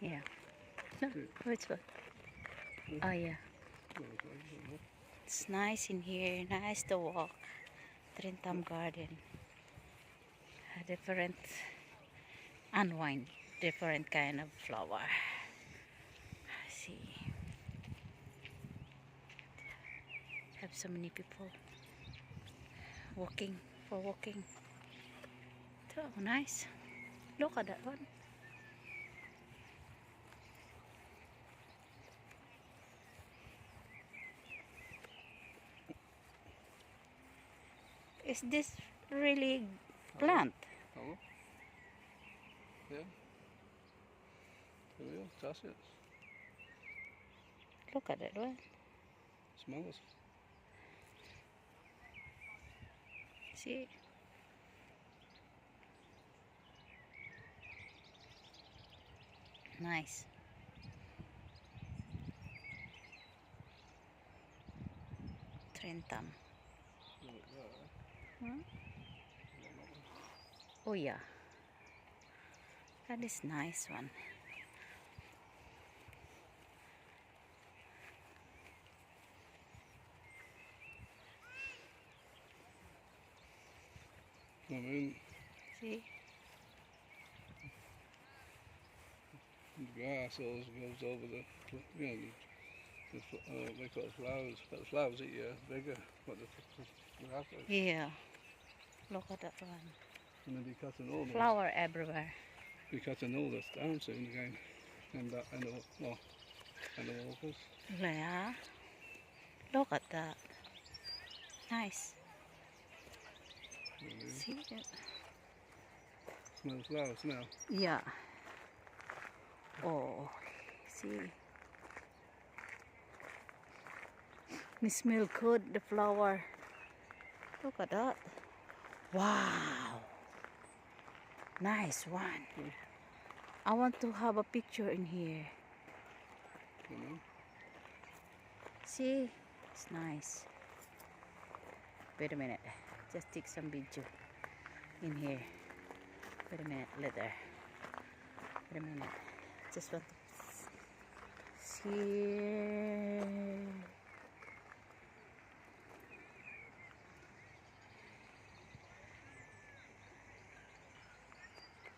Yeah. No, oh, one? Oh yeah. It's nice in here. Nice to walk. Trintam Garden. A different unwind. Different kind of flower. I see. Have so many people walking for walking. So nice. Look at that one. Is this really plant? Hello? Yeah. There we are, tassets. Look at that one. Smell it. See? Nice. Trentam. Oh yeah. That is nice one. I mean, See? the grass always goes over the, you the, uh, they call it flowers, but the flowers eat you bigger, but the, the is. Yeah. Look at that one. And they'll be cutting all. Flower everywhere. Be cutting all this down soon again. And that, and the, well, and the walkers. Yeah. Look at that. Nice. Really. See it? Smell the flowers now. Yeah. Oh, see. It smell good, the flower. Look at that. Wow. Nice one. I want to have a picture in here. See? It's nice. Wait a minute. Just take some video in here. Wait a minute later. Wait a minute. Just want to see.